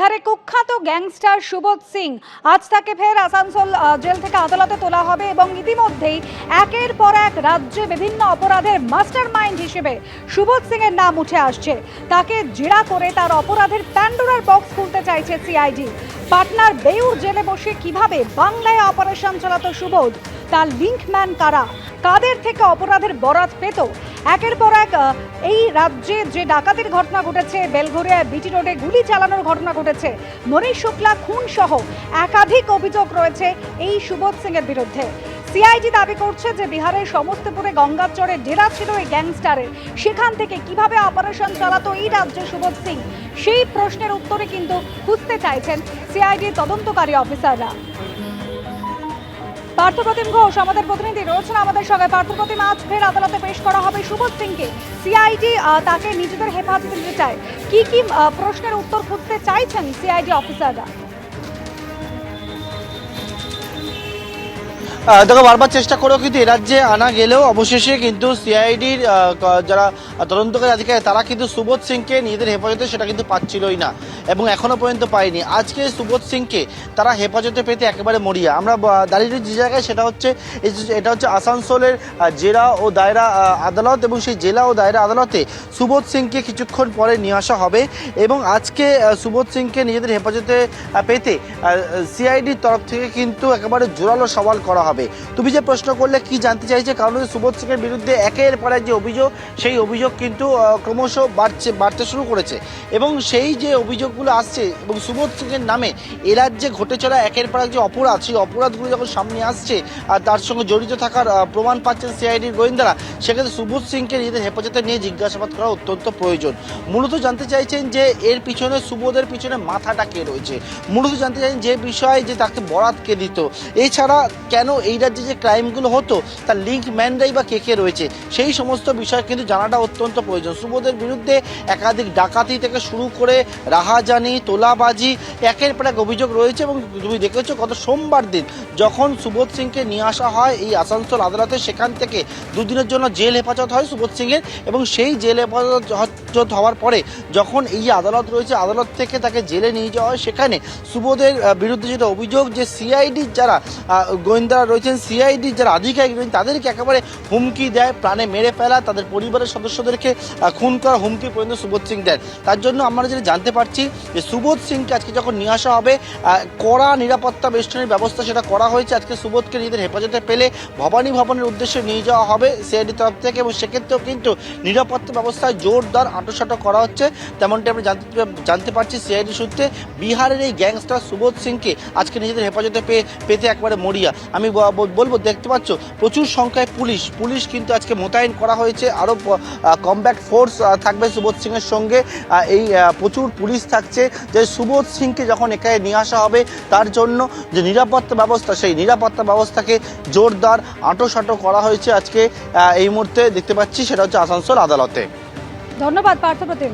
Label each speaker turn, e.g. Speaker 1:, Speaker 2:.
Speaker 1: বিহারে কুখ্যাত গ্যাংস্টার সুবোধ সিং। আজ তাকে ফের আসানসোল জেল থেকে আদালতে তোলা হবে এবং ইতিমধ্যেই একের পর এক রাজ্যে বিভিন্ন অপরাধের মাস্টার মাইন্ড হিসেবে সুবোধ সিং এর নাম উঠে আসছে। তাকে জেরা করে তার অপরাধের প্যান্ডোরার বক্স খুলতে চাইছে সিআইডি পাটনার বেউর জেলে বসে কীভাবে বাংলায় অপারেশন চালাতো সুবোধ? তার লিঙ্কম্যান কারা? কাদের থেকে অপরাধের বরাত পেত? একের পর এক এই রাজ্যে যে ডাকাতির ঘটনা ঘটেছে বেলঘরিয়া বিটি রোডে গুলি চালানোর ঘটনা ঘটেছে, মনীষ শুক্লা, খুন সহ একাধিক অভিযোগ রয়েছে এই সুবোধ সিং এর বিরুদ্ধে। সিআইডি দাবি করছে যে বিহারের সমস্তপুরে গঙ্গাচরে ডেরা ছিল এই গ্যাংস্টারের। সেখান থেকে কীভাবে অপারেশন চালাতো এই রাজ্যে সুবোধ সিং? সেই প্রশ্নের উত্তরে কিন্তু খুঁজতে চাইছেন সিআইডির তদন্তকারী অফিসাররা। পার্থপ্রতিম ঘোষ, আমাদের প্রতিনিধি রয়েছেন আমাদের সঙ্গে। পার্থপ্রতিম আজ ফের আদালতে পেশ করা হবে সুবোধ সিংকে। সিআইডি তাকে নিজেদের হেফাজতে নিতে চায়। কি কি প্রশ্নের উত্তর খুঁজতে চাইছেন সিআইডি অফিসাররা?
Speaker 2: দেখো, বারবার চেষ্টা করেও কিন্তু এ রাজ্যে আনা গেলেও অবশেষে কিন্তু সিআইডির যারা তদন্তকারী আধিকারিক, তারা কিন্তু সুবোধ সিংকে নিজেদের হেফাজতে সেটা কিন্তু পাচ্ছিলই না এবং এখনও পর্যন্ত পায়নি। আজকে সুবোধ সিংকে তারা হেফাজতে পেতে একেবারে মরিয়া। আমরা দাঁড়িয়ে যে জায়গায়, সেটা হচ্ছে এটা হচ্ছে আসানসোলের জেলা ও দায়রা আদালত এবং সেই জেলা ও দায়রা আদালতে সুবোধ সিংকে কিছুক্ষণ পরে নিয়ে আসা হবে এবং আজকে সুবোধ সিংকে নিজেদের হেফাজতে পেতে সিআইডির তরফ থেকে কিন্তু একেবারে জোরালো সওয়াল করা হবে। তুমি যে প্রশ্ন করলে, কি জানতে চাইছে? কারণ হচ্ছে সুবোধ সিংয়ের বিরুদ্ধে একের পর যে অভিযোগ, সেই অভিযোগ কিন্তু ক্রমশ বাড়ছে, বাড়তে শুরু করেছে। এবং সেই যে অভিযোগগুলো আসছে, এবং সুবোধ সিংয়ের নামে এ রাজ্যে ঘটে চলা একের পর এক যে অপরাধ, সেই অপরাধগুলো যখন সামনে আসছে, আর তার সঙ্গে জড়িত থাকার প্রমাণ পাচ্ছেন সিআইডির গোয়েন্দারা, সেক্ষেত্রে সুবোধ সিংকে নিজেদের হেফাজতে নিয়ে জিজ্ঞাসাবাদ করা অত্যন্ত প্রয়োজন। মূলত জানতে চাইছেন যে, এর পিছনে, সুবোধের পিছনে মাথাটা কে রয়েছে? মূলত জানতে চাইছেন যে বিষয়ে যে তাকে বরাত কে দিত? এছাড়া কেন এই রাজ্যে যে ক্রাইমগুলো হতো, তার লিঙ্ক ম্যানরাই বা কে কে রয়েছে, সেই সমস্ত বিষয় কিন্তু জানাটা অত্যন্ত প্রয়োজন। সুবোধের বিরুদ্ধে একাধিক ডাকাতি থেকে শুরু করে রাহাজানি, তোলাবাজি, একের পর এক অভিযোগ রয়েছে এবং তুমি দেখেছ গত সোমবার দিন যখন সুবোধ সিংকে নিয়ে আসা হয় এই আসানসোল আদালতে, সেখান থেকে দুদিনের জন্য জেল হেফাজত হয় সুবোধ সিংয়ের এবং সেই জেল হেফাজত হওয়ার পরে যখন এই আদালত রয়েছে, আদালত থেকে তাকে জেলে নিয়ে যাওয়া হয়, সেখানে সুবোধের বিরুদ্ধে যেটা অভিযোগ যে সিআইডির যারা গোয়েন্দারা রয়েছেন সিআইডির যারা আধিকারিক রয়েছেন, তাদেরকে একেবারে হুমকি দেয়, প্রাণে মেরে ফেলা, তাদের পরিবারের সদস্যদেরকে খুন করা হুমকি পর্যন্ত সুবোধ সিং দেন। তার জন্য আমরা যেটা জানতে পারছি যে সুবোধ সিংকে আজকে যখন নিয়ে আসা হবে কড়া নিরাপত্তা বেষ্টনীর ব্যবস্থা সেটা করা হয়েছে। আজকে সুবোধকে নিজেদের হেফাজতে পেলে ভবানী ভবনের উদ্দেশ্যে নিয়ে যাওয়া হবে সিআইডি তরফ থেকে এবং সেক্ষেত্রেও কিন্তু নিরাপত্তা ব্যবস্থায় জোরদার আঁটোসাঁটো করা হচ্ছে। তেমনটি আমরা জানতে জানতে পারছি সিআইডি সূত্রে। বিহারের এই গ্যাংস্টার সুবোধ সিংকে আজকে নিজেদের হেফাজতে পেয়ে পেতে একবারে মরিয়া। আমি বলব দেখতে পাচ্ছ, প্রচুর সংখ্যায় পুলিশ। পুলিশ কিন্তু আজকে মোতায়েন করা হয়েছে। আরও কমব্যাক্ট ফোর্স থাকবে সুবোধ সিংয়ের সঙ্গে। এই প্রচুর পুলিশ থাকছে যে সুবোধ সিংকে যখন এখানে নিয়ে আসা হবে, তার জন্য যে নিরাপত্তা ব্যবস্থা, সেই নিরাপত্তা ব্যবস্থাকে জোরদার আঁটোসাঁটো করা হয়েছে আজকে এই মুহূর্তে। দেখতে পাচ্ছি, সেটা হচ্ছে আসানসোল আদালতে।
Speaker 1: ধন্যবাদ, পার্থপ্রতিম।